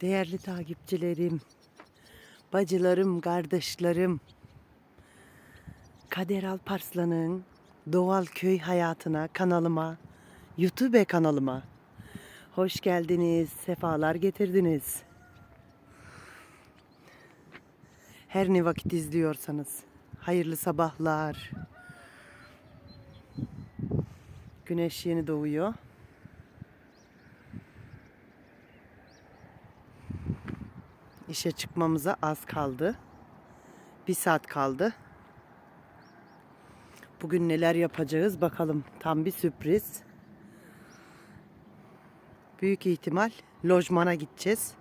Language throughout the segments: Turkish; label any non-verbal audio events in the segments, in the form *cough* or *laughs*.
Değerli takipçilerim, bacılarım, kardeşlerim, Kader Alparslan'ın doğal köy hayatına, kanalıma, YouTube kanalıma hoş geldiniz, sefalar getirdiniz. Her ne vakit izliyorsanız hayırlı sabahlar. Güneş yeni doğuyor. İşe çıkmamıza az kaldı. Bir saat kaldı. Bugün neler yapacağız bakalım. Tam bir sürpriz. Büyük ihtimal lojmana gideceğiz.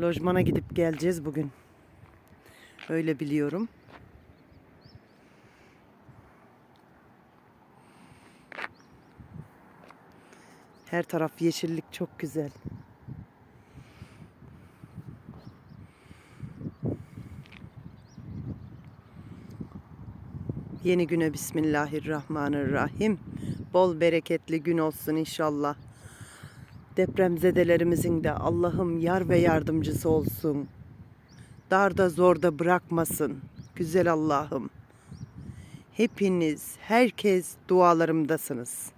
Lojmana gidip geleceğiz bugün. Öyle biliyorum. Her taraf yeşillik çok güzel. Yeni güne Bismillahirrahmanirrahim. Bol bereketli gün olsun inşallah. Depremzedelerimizin de Allah'ım yar ve yardımcısı olsun. Darda zorda bırakmasın. Güzel Allah'ım. Hepiniz, herkes dualarımdasınız.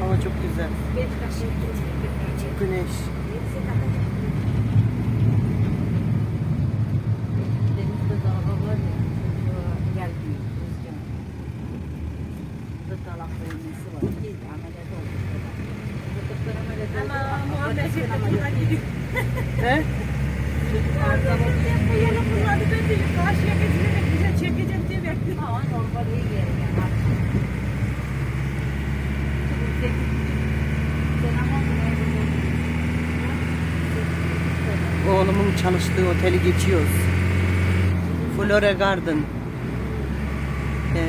Hava çok güzel. Güneş. Denizde dalga var ya, gelmiyor rüzgar. Burada dalakta iğnesi var. Bir de ameliyat oldu. Çocuklar ameliyat oldu. Ana Ama Muhammed annesi Şefik ameliyat Kur'an gidiyor. He? Çocuklar da bu Bu yolu kullandı ben de karşıya getirerek bize çekeceğim diye bekliyorum. Ama normal iyi yeri yani. Sen ama Oğlumun çalıştığı oteli geçiyoruz. Flora Garden. Ee,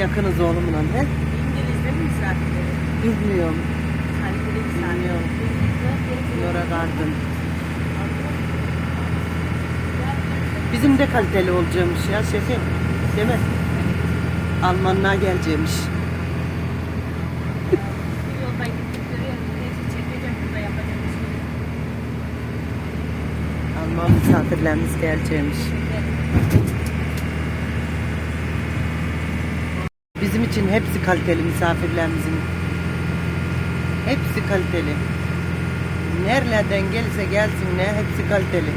yakınız oğlumla he? İngiliz'de mi misafirleri? Bilmiyorum. Flora Garden. Bizim de kaliteli olacakmış ya şefim. Değil mi? Almanlığa geleceğimiş. Alman misafirlerimiz geleceğimiş. Bizim için hepsi kaliteli misafirlerimizin. Hepsi kaliteli. Nereden gelirse gelsin ne hepsi kaliteli.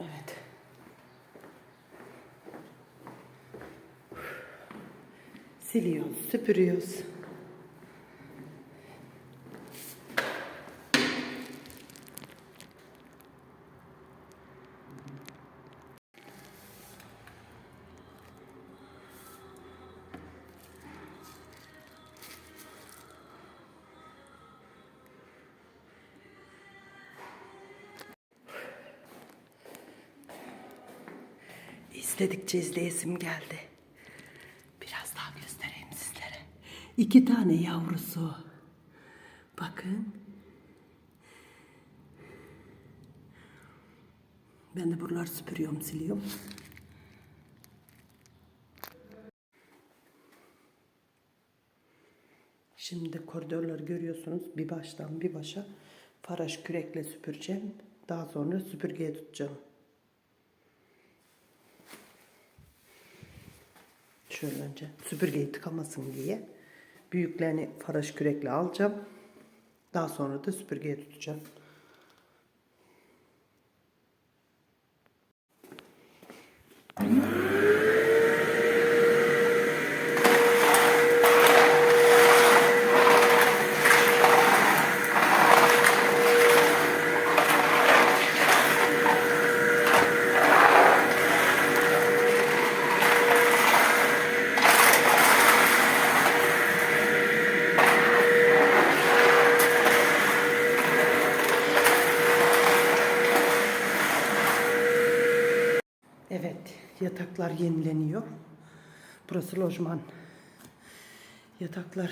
Evet. Siliyoruz, süpürüyoruz. İzledikçe izleyesim geldi. Biraz daha göstereyim sizlere. İki tane yavrusu. Bakın. Ben de buraları süpürüyorum, siliyorum. Şimdi koridorları görüyorsunuz. Bir baştan bir başa faraş kürekle süpüreceğim. Daha sonra süpürgeye tutacağım. Şöyle önce süpürgeyi tıkamasın diye. Büyüklerini faraş kürekle alacağım. Daha sonra da süpürgeye tutacağım. Evet, yataklar yenileniyor. Burası lojman. Yataklar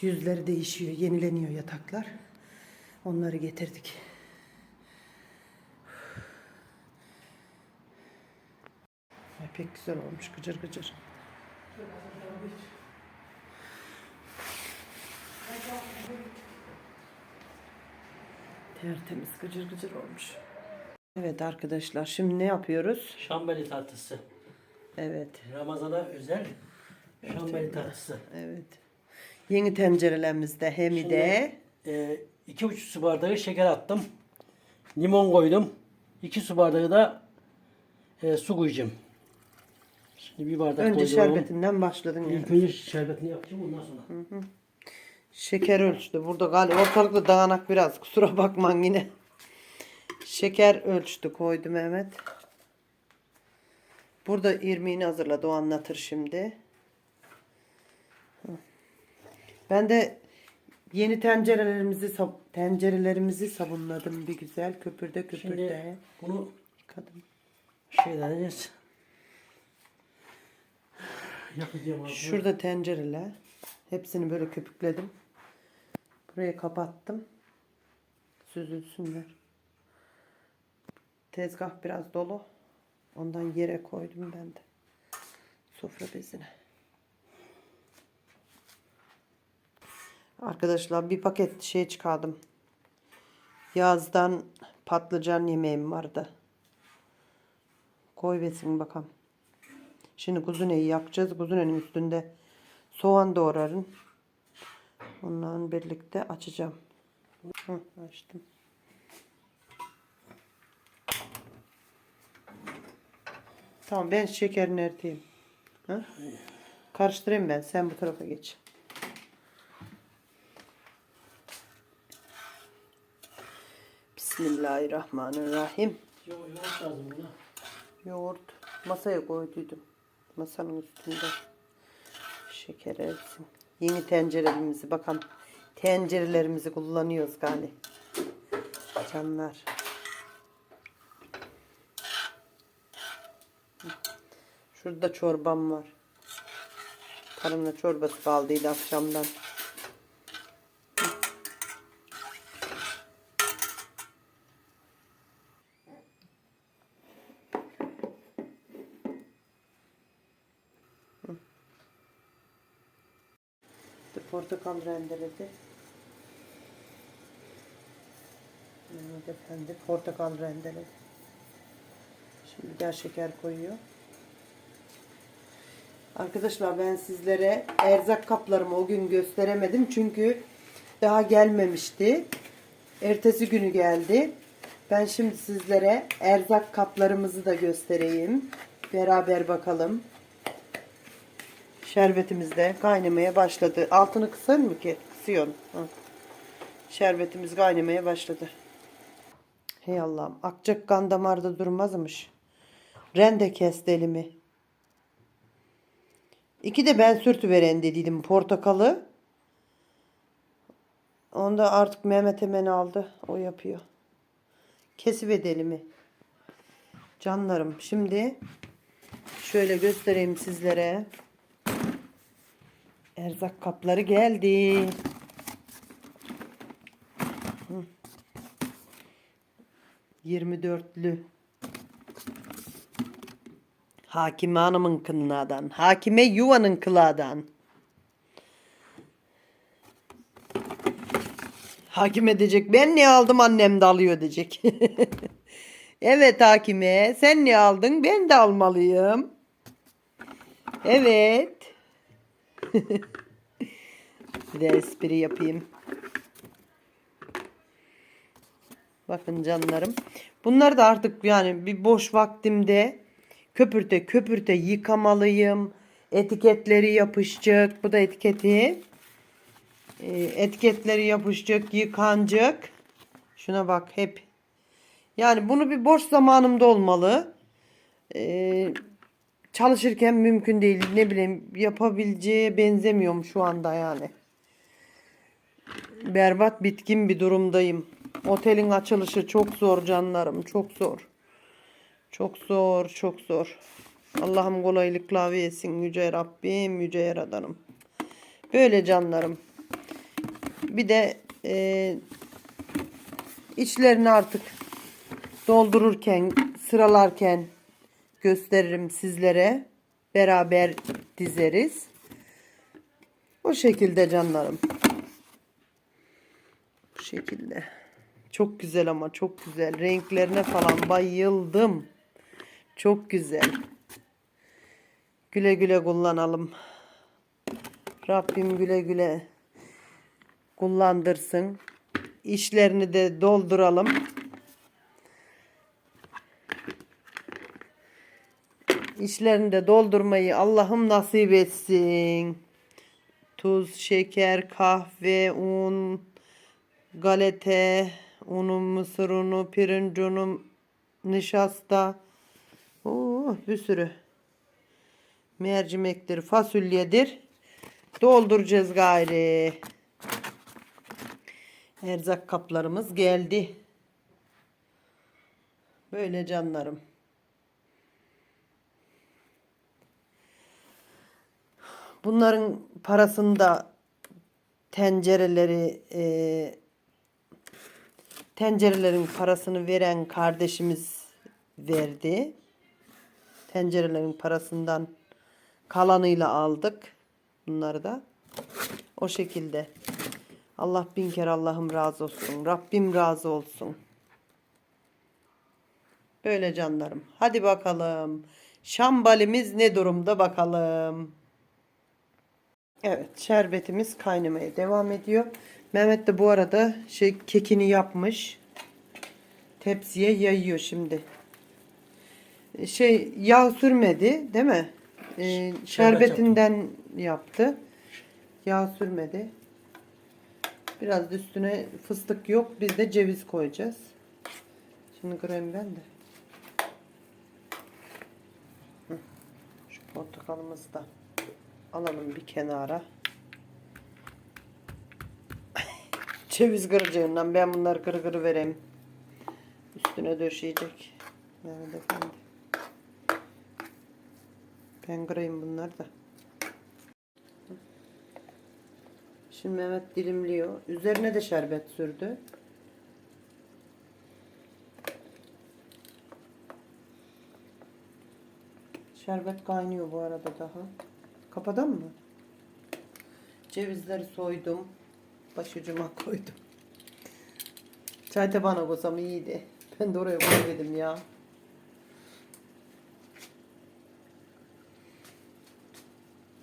yüzleri değişiyor, yenileniyor yataklar. Onları getirdik. Ay, pek güzel olmuş, gıcır gıcır. Tertemiz, gıcır gıcır olmuş. Evet arkadaşlar, şimdi ne yapıyoruz? Şambali tatlısı. Evet, Ramazana özel şambali tatlısı. evet. Yeni tencerelerimizde hem Şimdi- de Ee, iki buçuk su bardağı şeker attım. Limon koydum. İki su bardağı da e, su koyacağım. Şimdi bir bardak önce koydum. şerbetinden başladın yani. İlk önce şerbetini yapacağım ondan sonra. Şeker ölçtü. Burada galiba ortalıkta dağınak biraz. Kusura bakman yine. Şeker ölçtü koydu Mehmet. Burada irmiğini hazırladı. O anlatır şimdi. Ben de yeni tencerelerimizi tencerelerimizi sabunladım bir güzel köpürde köpürde. Şimdi bunu Yıkadım. şeyden edeceğiz. Şurada tencereler. Hepsini böyle köpükledim. Burayı kapattım. Süzülsünler. Tezgah biraz dolu. Ondan yere koydum ben de. Sofra bezine. Arkadaşlar bir paket şey çıkardım. Yazdan patlıcan yemeğim vardı. Koy besin bakalım. Şimdi kuzuneyi yakacağız. Kuzunenin üstünde soğan doğrarım. Onunla birlikte açacağım. Hı, açtım. Tamam ben şekerini eriteyim. Hı? Karıştırayım ben. Sen bu tarafa geç. Bismillahirrahmanirrahim. Yo- yoğurt lazım buna. Yoğurt masaya koyduydum. Masanın üstünde. Şeker erisin. Yeni tencerelerimizi bakalım. Tencerelerimizi kullanıyoruz galiba. Canlar. Şurada çorbam var. Karımla çorbası kaldıydı akşamdan. Portakal rendeledi. Mehmet Efendi portakal rendeledi. Şimdi gel şeker koyuyor. Arkadaşlar ben sizlere erzak kaplarımı o gün gösteremedim. Çünkü daha gelmemişti. Ertesi günü geldi. Ben şimdi sizlere erzak kaplarımızı da göstereyim. Beraber bakalım. Şerbetimiz de kaynamaya başladı. Altını kısar mı ki? Kısıyorsun. Hı. Şerbetimiz kaynamaya başladı. Hey Allah'ım. Akacak kan damarda durmazmış. Rende kesti elimi. İki de ben sürtüveren dediydim portakalı. Onda artık Mehmet hemen aldı. O yapıyor. Kesived elimi. Canlarım. Şimdi şöyle göstereyim sizlere. Erzak kapları geldi. Hı. 24'lü. Hakime Hanım'ın kınladan. Hakime Yuva'nın kıladan. Hakime diyecek ben ne aldım annem de alıyor diyecek. *laughs* evet hakime sen ne aldın ben de almalıyım. Evet. *laughs* bir de espri yapayım. Bakın canlarım. Bunlar da artık yani bir boş vaktimde köpürte köpürte yıkamalıyım. Etiketleri yapışacak. Bu da etiketi. Ee, etiketleri yapışacak, yıkanacak. Şuna bak hep. Yani bunu bir boş zamanımda olmalı. Ee, çalışırken mümkün değil. Ne bileyim yapabileceğe benzemiyorum şu anda yani. Berbat bitkin bir durumdayım. Otelin açılışı çok zor canlarım. Çok zor. Çok zor, çok zor. Allah'ım kolaylıkla versin yüce Rabbim, yüce Yaradanım. Böyle canlarım. Bir de e, içlerini artık doldururken, sıralarken gösteririm sizlere. Beraber dizeriz. O şekilde canlarım. Bu şekilde. Çok güzel ama çok güzel. Renklerine falan bayıldım. Çok güzel. Güle güle kullanalım. Rabbim güle güle kullandırsın. İşlerini de dolduralım. İşlerini de doldurmayı Allah'ım nasip etsin. Tuz, şeker, kahve, un, galete, unu, mısır unu, pirinç unu, nişasta. Oo, bir sürü. Mercimektir, fasulyedir. Dolduracağız gayri. Erzak kaplarımız geldi. Böyle canlarım. Bunların parasını da tencereleri e, tencerelerin parasını veren kardeşimiz verdi. Tencerelerin parasından kalanıyla aldık. Bunları da. O şekilde. Allah bin kere Allah'ım razı olsun. Rabbim razı olsun. Böyle canlarım. Hadi bakalım. Şambalimiz ne durumda bakalım. Evet şerbetimiz kaynamaya devam ediyor. Mehmet de bu arada şey kekini yapmış. Tepsiye yayıyor şimdi. Şey yağ sürmedi değil mi? Ee, şerbetinden yaptı. Yağ sürmedi. Biraz da üstüne fıstık yok. Biz de ceviz koyacağız. Şimdi kırayım ben de. Şu portakalımızı da alalım bir kenara. *laughs* Ceviz kıracağından ben bunları kırı kırı vereyim. Üstüne döşeyecek. Mehmet Efendi. Ben kırayım bunları da. Şimdi Mehmet dilimliyor. Üzerine de şerbet sürdü. Şerbet kaynıyor bu arada daha. Kapadın mı? Cevizleri soydum. Başucuma *laughs* koydum. Çay tabağına koysam iyiydi. Ben de oraya koymadım ya.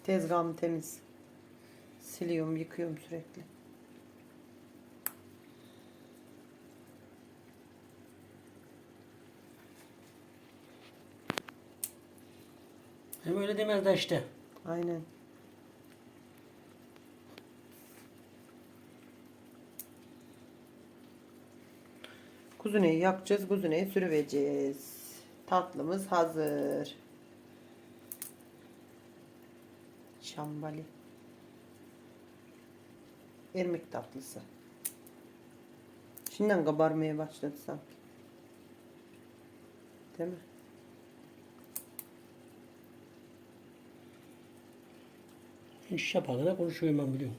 Tezgahım temiz. Siliyorum, yıkıyorum sürekli. Hem öyle demezler işte. Aynen. Kuzuneyi yapacağız. Kuzuneyi sürüvereceğiz. Tatlımız hazır. Şambali. İrmik tatlısı. Şimdiden kabarmaya başladı sanki. Değil mi? İş yaparken konuşuyorum ben biliyorum.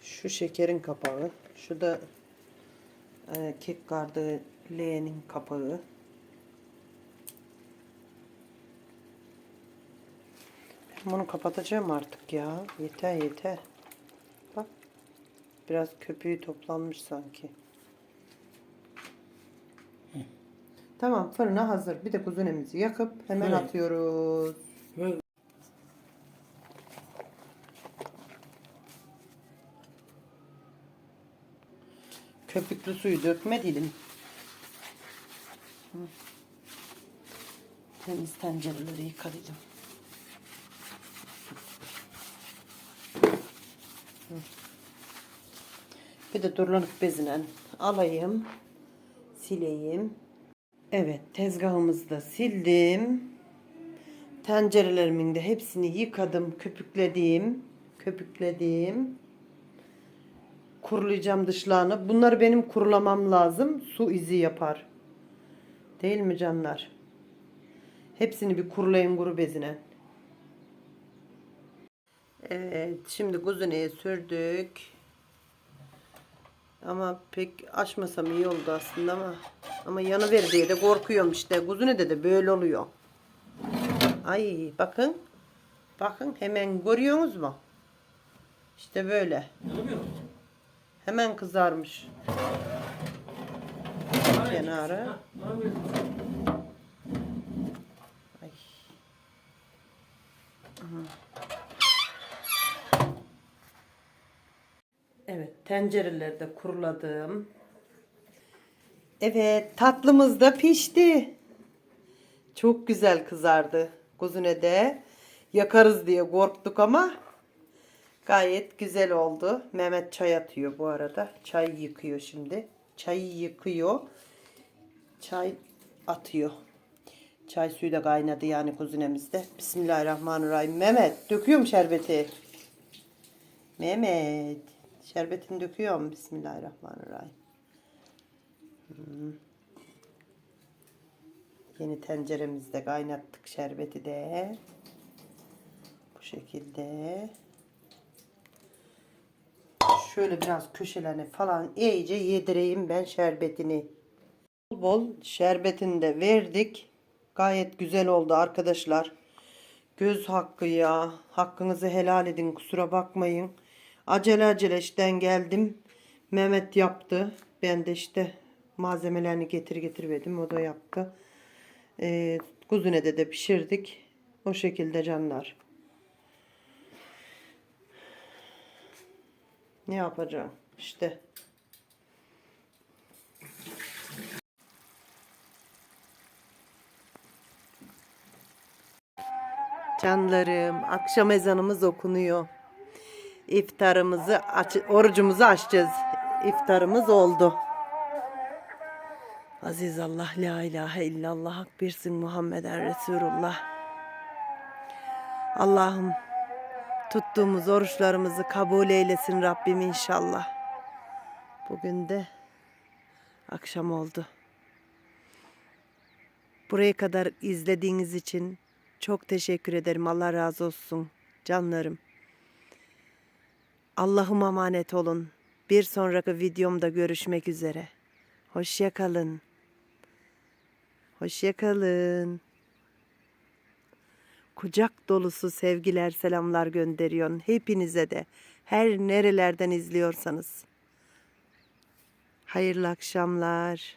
Şu şekerin kapağı. Şu da e, kek kardı leğenin kapağı. Ben bunu kapatacağım artık ya. Yeter yeter. Bak. Biraz köpüğü toplanmış sanki. Tamam fırına hazır. Bir de kuzunemizi yakıp hemen Evet. atıyoruz. Ve Köpüklü suyu dökmediydim. Hı. Temiz tencereleri. Hı. Bir de durlanık bezinen alayım. Sileyim. Evet tezgahımızı da sildim. Tencerelerimin de hepsini yıkadım, köpükledim. Köpükledim. Kurulayacağım dışlarını. Bunları benim kurulamam lazım. Su izi yapar. Değil mi canlar? Hepsini bir kurulayın kuru bezine. Evet, şimdi kuzuneye sürdük. Ama pek açmasam iyi oldu aslında ama ama yanıver diye de korkuyorum işte. Kuzunede de böyle oluyor. Ay bakın. Bakın hemen görüyorsunuz mu? İşte böyle. Hemen kızarmış. Yanılmıyor. Ay. Evet, tencerelerde kuruladım. Evet, tatlımız da pişti. Çok güzel kızardı. Kuzune de yakarız diye korktuk ama gayet güzel oldu. Mehmet çay atıyor bu arada. Çay yıkıyor şimdi. Çayı yıkıyor. Çay atıyor. Çay suyu da kaynadı yani kuzinemizde. Bismillahirrahmanirrahim. Mehmet döküyorum şerbeti. Mehmet şerbetini döküyorum. Bismillahirrahmanirrahim. Hmm. Yeni tenceremizde kaynattık şerbeti de. Bu şekilde. Şöyle biraz köşelerine falan iyice yedireyim ben şerbetini. Bol şerbetini de verdik. Gayet güzel oldu arkadaşlar. Göz hakkı ya. Hakkınızı helal edin kusura bakmayın. Acele acele işten geldim. Mehmet yaptı. Ben de işte malzemelerini getir getir verdim. O da yaptı. Ee, kuzinede de pişirdik. O şekilde canlar. Ne yapacağım? İşte. Canlarım, akşam ezanımız okunuyor. İftarımızı, aç, orucumuzu açacağız. İftarımız oldu. Aziz Allah, la ilahe illallah, hak birsin Muhammeden Resulullah. Allah'ım tuttuğumuz oruçlarımızı kabul eylesin Rabbim inşallah. Bugün de akşam oldu. Buraya kadar izlediğiniz için çok teşekkür ederim. Allah razı olsun canlarım. Allah'ıma emanet olun. Bir sonraki videomda görüşmek üzere. Hoşça kalın. Hoşça kalın. Kucak dolusu sevgiler, selamlar gönderiyorum hepinize de. Her nerelerden izliyorsanız. Hayırlı akşamlar.